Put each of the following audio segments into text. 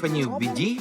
Стефані в біді?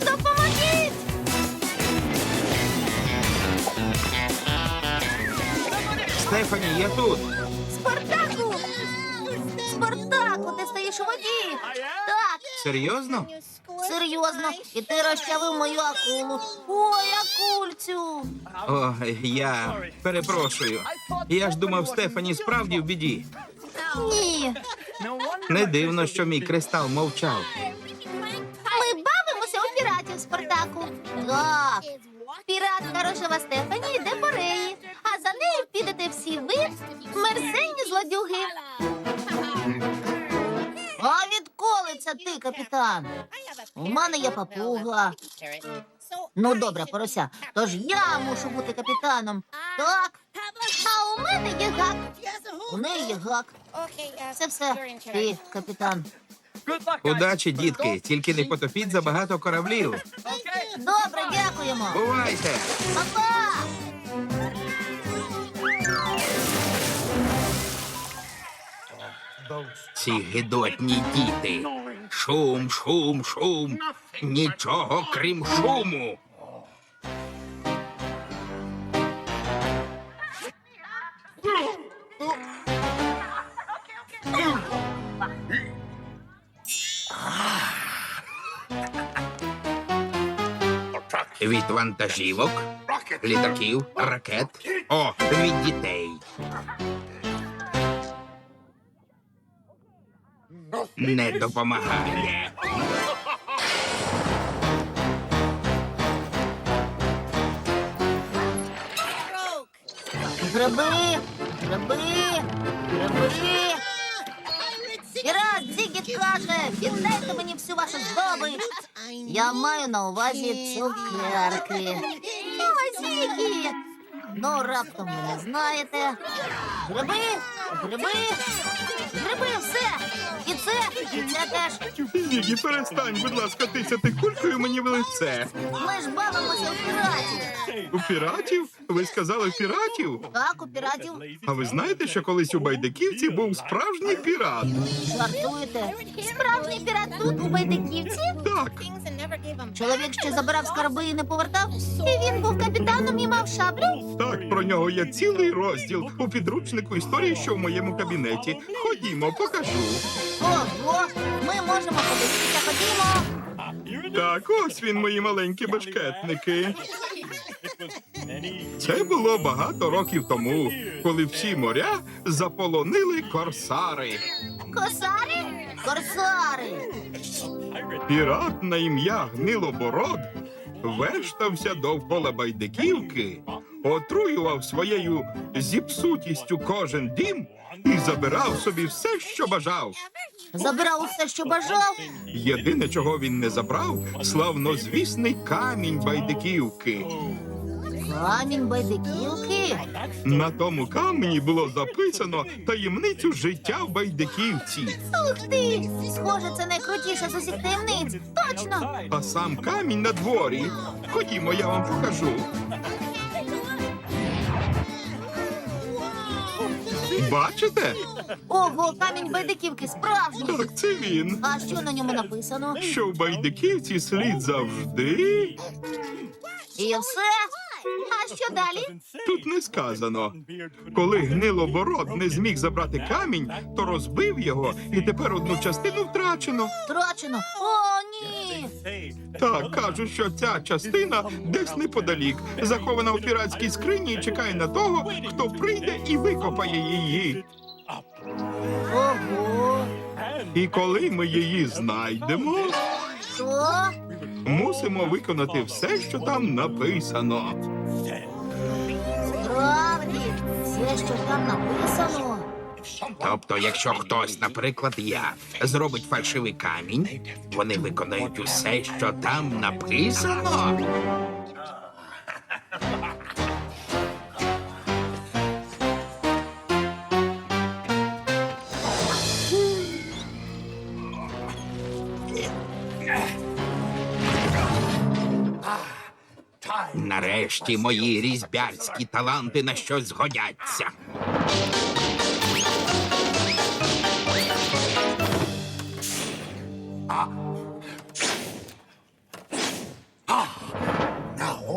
Допоможіть! Стефані, я тут. Воді! Так, Серйозно? серйозно. І ти розчавив мою акулу. Ой, акульцю! О, я перепрошую. Я ж думав, Стефані справді в біді. Ні. Не дивно, що мій кристал мовчав. Ми бавимося у піратів, Спартаку. Так. Піратка рожева Стефані йде по реї, а за нею підете всі ви, мерзенні злодюги. А відколи це ти, капітан? У мене є папуга. Ну, добре, порося. Тож я мушу бути капітаном. Так. А у мене є гак. У неї є гак. Це все. Ти, капітан. Удачі, дітки, тільки не потопіть забагато кораблів. Добре, дякуємо. Бувайте! Папа! Ці гидотні діти. Шум, шум, шум. Нічого крім шуму. Від вантажівок, літаків, ракет. О, від дітей. Не допомагає. Гриби! Гриби! Гриби! Пірат Зігіт каже, віддайте мені всю вашу здобич. Я маю на увазі цукерки. О, Зігіт! Ну, раптом ви не знаєте. Гриби! Гриби! Гриби, все! І це, і це теж. Зігі, перестань, будь ласка, тисяти кулькою мені в лице. Ми ж бавимося у піратів. У піратів? Ви сказали піратів? Так, у піратів. А ви знаєте, що колись у байдиківці був справжній пірат? Жартуєте? Справжній пірат тут, у Байдиківці? Так, Чоловік, що забирав скарби і не повертав, і він був капітаном і мав шаблю. так, про нього є цілий розділ у підручнику історії, що в моєму кабінеті. Ходімо, покажу. Ого, ми можемо подивитися, ходімо. Так, ось він, мої маленькі бешкетники. Це було багато років тому, коли всі моря заполонили корсари. Косари? Корсари. Пірат на ім'я Гнилобород вештався довкола байдиківки, отруював своєю зіпсутістю кожен дім і забирав собі все, що бажав. Забирав усе, що бажав. Єдине, чого він не забрав, славнозвісний камінь байдиківки. Камінь Байдиківки. На тому камені було записано таємницю життя в байдиківці. Ух ти! Схоже, це найкрутіше з усіх таємниць. Точно! А сам камінь на дворі. Ходімо, я вам покажу. Бачите? Ого, камінь Байдиківки справжній. Так, це він. А що на ньому написано? Що в байдиківці слід завжди. І все? А що далі? Тут не сказано. Коли гнилобород не зміг забрати камінь, то розбив його, і тепер одну частину втрачено. Втрачено. О, ні! Так, кажуть, що ця частина десь неподалік, захована у піратській скрині і чекає на того, хто прийде і викопає її. Ого! І коли ми її знайдемо, То мусимо виконати все, що там написано. справді, все, що там написано. Тобто, якщо хтось, наприклад, я, зробить фальшивий камінь, вони виконають усе, що там написано. Нарешті мої різьбярські таланти на щось згодяться.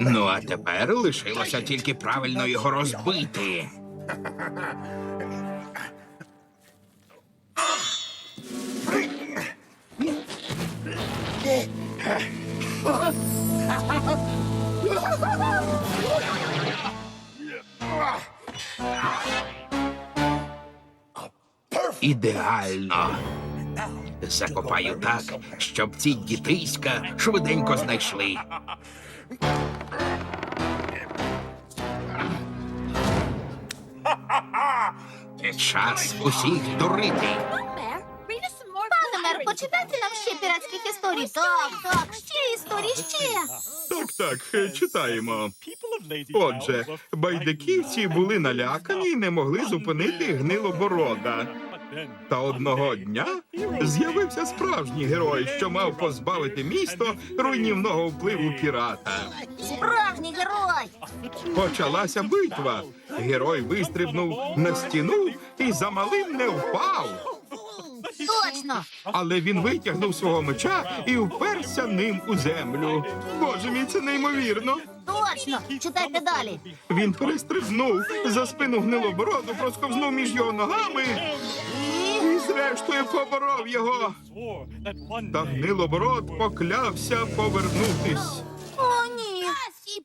Ну, а тепер лишилося тільки правильно його розбити. Ідеально. Закопаю так, щоб ці дітиська швиденько знайшли. Час усіх дурити. Пане мер, почитайте нам ще піратських історій. Так, так, ще історії, ще. Так, так, е, читаємо. Отже, байдиківці були налякані і не могли зупинити гнилоборода. Та одного дня з'явився справжній герой, що мав позбавити місто руйнівного впливу пірата. Справжній герой. Почалася битва. Герой вистрибнув на стіну і за малим не впав. Точно. Але він витягнув свого меча і вперся ним у землю. Боже мій, це неймовірно. Точно. Читайте далі. Він перестрибнув за спину гнилобороду, просковзнув між його ногами зрештою поборов його. Та гнилобород поклявся повернутись. О, ні.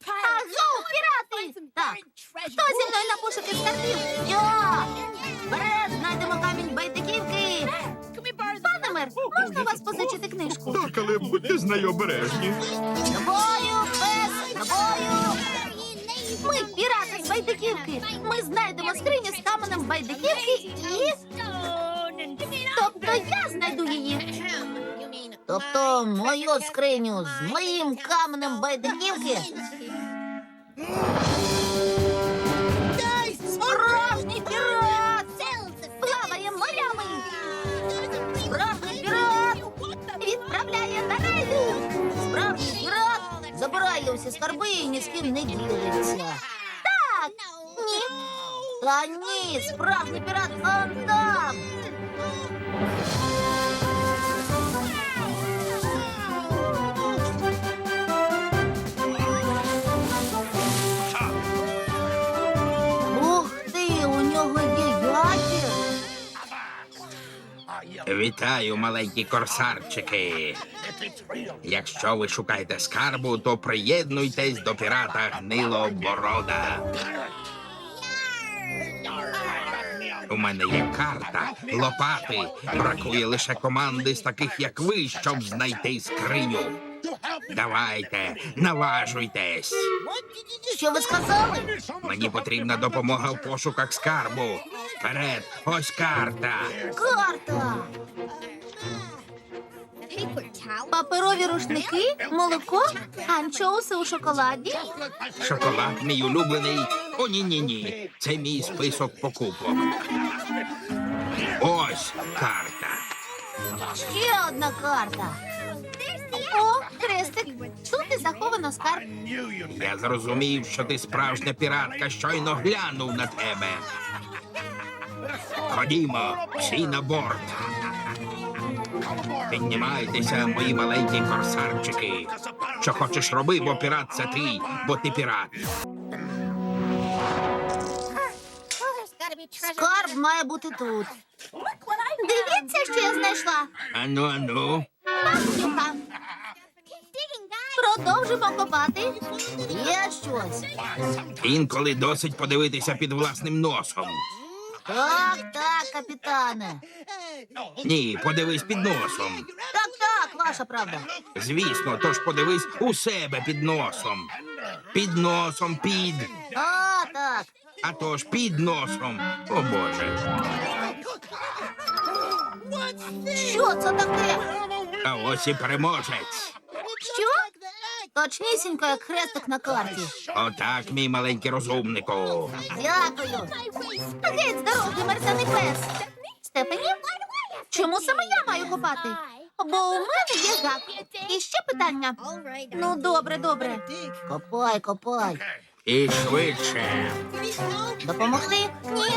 Агоу, пірати! Так, хто зі мною на пошуки скарбів? Я! Вперед, знайдемо камінь байдиківки! Пане мер, можна вас позичити книжку? Так, але будьте з нею обережні. Тобою, без тобою! Ми пірати з байдиківки! Ми знайдемо скриню з каменем байдиківки і... Тобто я знайду її. Тобто мою скриню з моїм каменем байдиківки? Справжній пірат! Плаває морями! Справжній пірат! Відправляє на рейди! Справжній пірат забирає усі скарби і ні з ким не ділиться. Так! Ні! Та ні! Справжній пірат он там! Ух ти, у нього є ятір! Вітаю, маленькі корсарчики. Якщо ви шукаєте скарбу, то приєднуйтесь до пірата Гнилоборода. У мене є карта, лопати. Бракує лише команди з таких, як ви, щоб знайти скриню. Давайте, наважуйтесь. Що ви сказали? Мені потрібна допомога в пошуках скарбу. Вперед, ось карта. Карта! Паперові рушники, молоко, анчоуси у шоколаді. Шоколад мій улюблений. О, ні, ні, ні. Це мій список покупок. Ось карта. Ще одна карта. О, хрестик. Тут заховано скарб. Я зрозумів, що ти справжня піратка, щойно глянув на тебе. Ходімо, всі на борт. Піднімайтеся, мої маленькі корсарчики. Що хочеш роби, бо пірат це ти, бо ти пірат. Скарб має бути тут. Дивіться, що я знайшла. Ану, ану. Пастуха. Продовжимо копати. Є щось. Інколи досить подивитися під власним носом. Так, так, капітане. Ні, подивись під носом. Так, так, ваша правда. Звісно, тож подивись у себе під носом. Під носом, під. А, так. А то ж під носом. О Боже. Що це таке? А ось і переможець. Що? Точнісінько, як хрестик на карті. Отак, мій маленький розумнику. Дякую. Геть з дороги, мерзаний пес. Стефані? Чому саме я маю копати? Бо у мене є гак. І ще питання. Ну, добре, добре. Копай, копай. І швидше. Допомогти? Ні.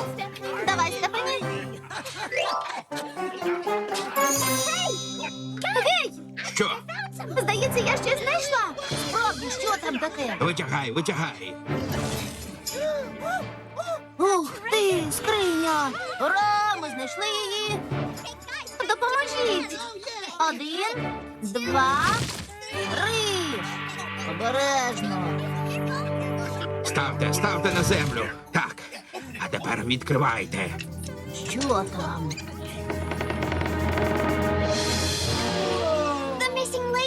Давай, Стефані. Гей! Що? Здається, я щось знайшла. Справді, що там таке? Витягай, витягай. Ух ти, скриня! Ура! Ми знайшли її! Допоможіть! Один, два, три. Обережно. Ставте, ставте на землю. Так. А тепер відкривайте. Що там?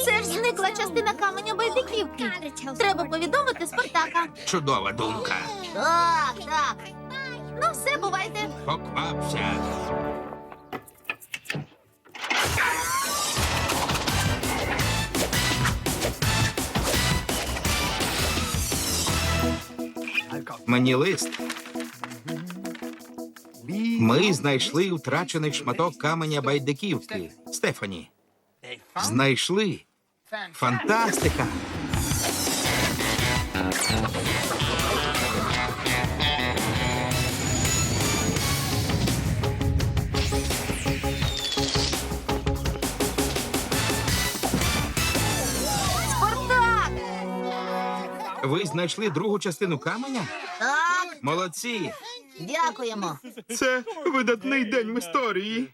Це ж зникла частина каменя байдиківки. Треба повідомити Спартака. Чудова думка. Так, так. Ну, все, бувайте. Поквапся. Мені лист. Ми знайшли втрачений шматок каменя байдиківки. Стефані. Знайшли. Фантастика. Спартак! Ви знайшли другу частину каменя? Так, Молодці. дякуємо. Це видатний день в історії.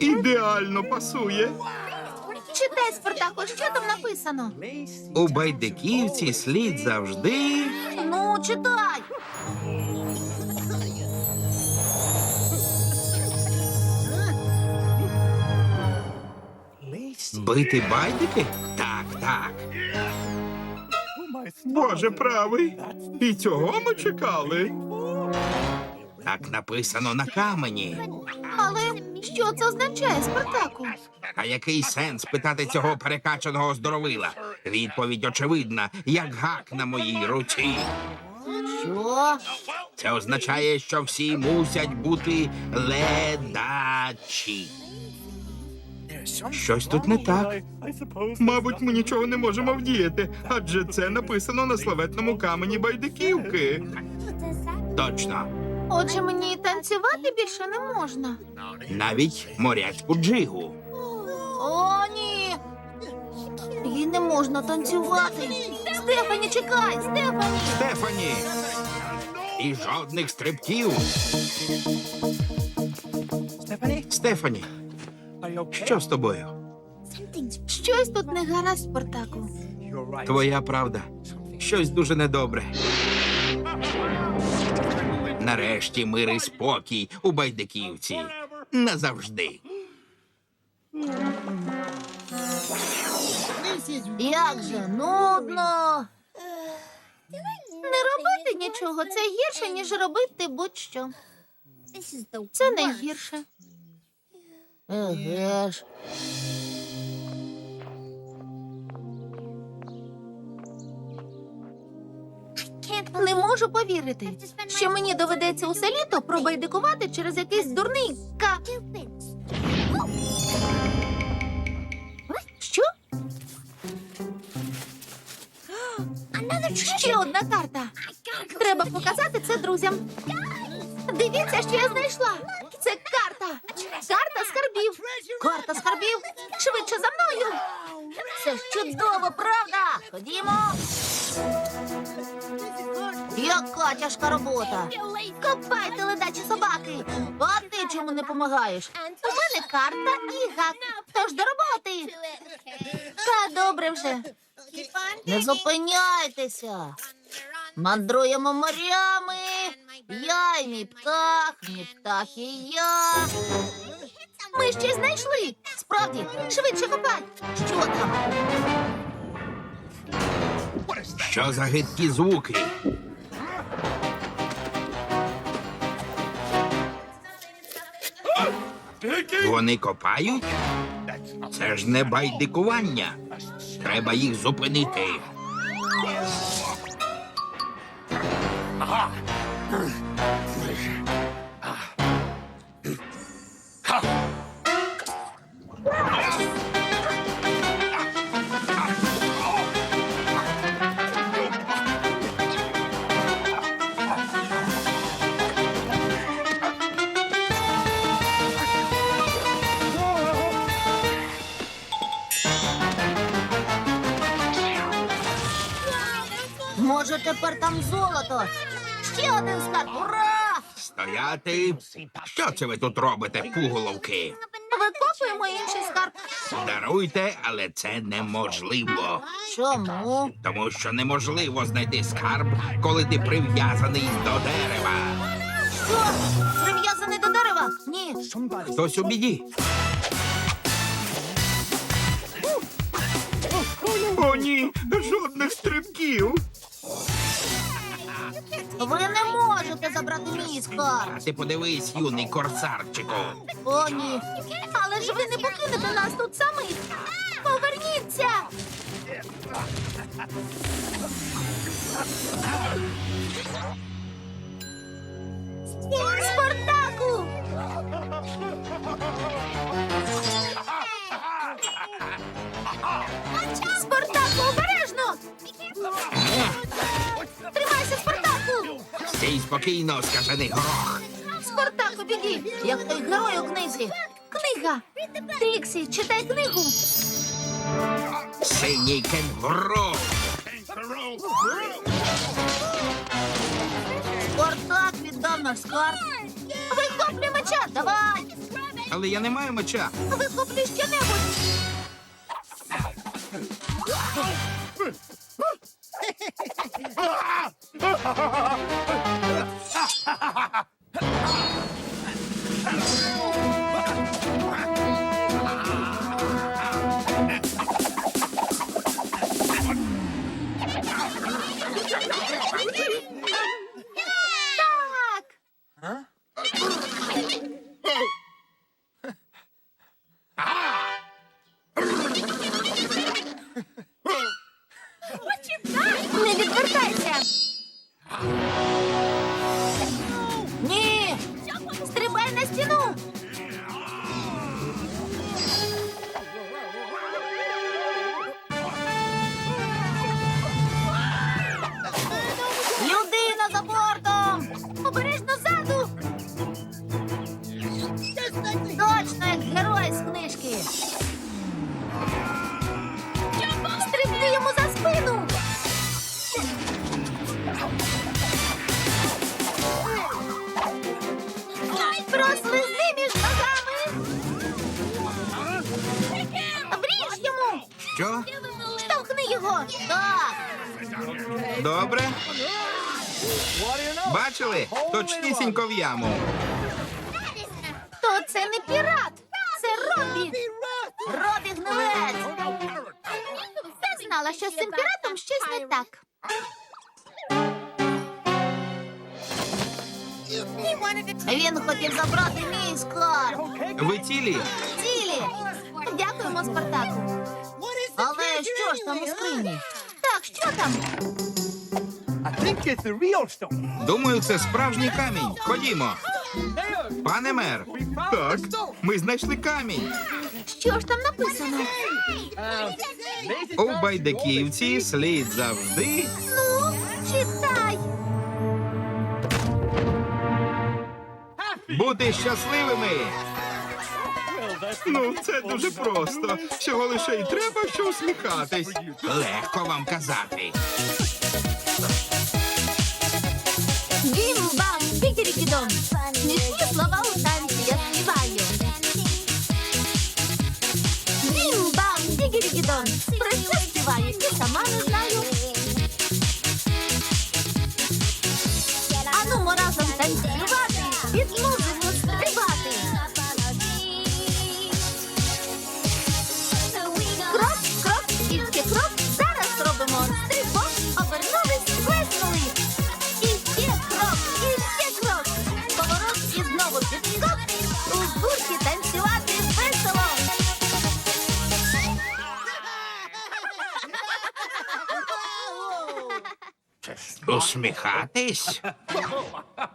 Ідеально пасує. Читай, Спартаку, що там написано? У байдиківці слід завжди. Ну, читай. Бити байдики? Так. Боже правий. І цього ми чекали. Так написано на камені. Але що це означає, Спартаку? А який сенс питати цього перекачаного здоровила? Відповідь очевидна, як гак на моїй руці. Що? Це означає, що всі мусять бути ледачі. Щось тут не так. Мабуть, ми нічого не можемо вдіяти, адже це написано на славетному камені байдиківки. Точно. Отже, мені і танцювати більше не можна. Навіть моряцьку джигу. О, ні. Їй не можна танцювати. Стефані, чекай, Стефані. Стефані! І жодних стрибків. Стефані, що з тобою? Щось тут не гаразд, Спартаку. Твоя правда. Щось дуже недобре. Нарешті мир і спокій у байдиківці. Назавжди. Як же нудно. Не робити нічого це гірше, ніж робити будь-що. Це не гірше. Еге. Не можу повірити, що мені доведеться усе літо пробайдикувати через якийсь дурний ка. Що? Ще одна карта. Треба показати це друзям. Дивіться, що я знайшла. Скарбів. Карта скарбів. Швидше за мною. Це ж чудово, правда? Ходімо. Яка тяжка робота. Копайте ледачі собаки. А ти чому не допомагаєш? У мене карта і гак. Тож до роботи. Та добре вже. Не зупиняйтеся. Мандруємо морями. Я і мій птах, мій птах і я. Ми ще знайшли. Справді, швидше копай. Що там? Що за гидкі звуки? Вони копають? Це ж не байдикування. Треба їх зупинити. Може, Стояти. Що це ви тут робите, пуголовки? Викопуємо інший скарб. Даруйте, але це неможливо. Чому? Тому що неможливо знайти скарб, коли ти прив'язаний до дерева. Що? Прив'язаний до дерева? Ні. Хтось у біді. О, ні, жодних стрибків. Ви не можете забрати мій скарб. А ти подивись, юний корсарчику. О, ні. Але ж ви не покинете нас тут самих. Поверніться. Спартаку! Спартаку, спокійно, скажений горох. Спартаку, біги, як той герой у книзі. Книга. Тріксі, читай книгу. Синій кенгуру. Спартак віддав наш скарб. Вихоплюй меча, давай. Але я не маю меча. Вихоплюй що-небудь. В яму. То це не пірат. Це Робі. Робі гнилець. Я знала, що з цим піратом щось не так. Він хотів забрати мій скарб. Ви цілі? Цілі. Дякуємо, Спартаку. Але що ж там у скрині? Так, що там? Думаю, це справжній камінь. Ходімо. Пане мер. Так, ми знайшли камінь. Що ж там написано? У байдиківці слід завжди. Ну, читай. Бути щасливими. Ну, це дуже просто. Всього лише й треба, що усміхатись. Легко вам казати. Бім-бам, бікірікідом. Смішні слова у танці я співаю. Бім-бам, бікірікідом. Про що співаю, я сама не знаю. Анумо разом танцювати, під музику стрибати. Крок, крок, тільки крок. Зараз робимо стрибок, обернулись, плеснули. Усміхатись?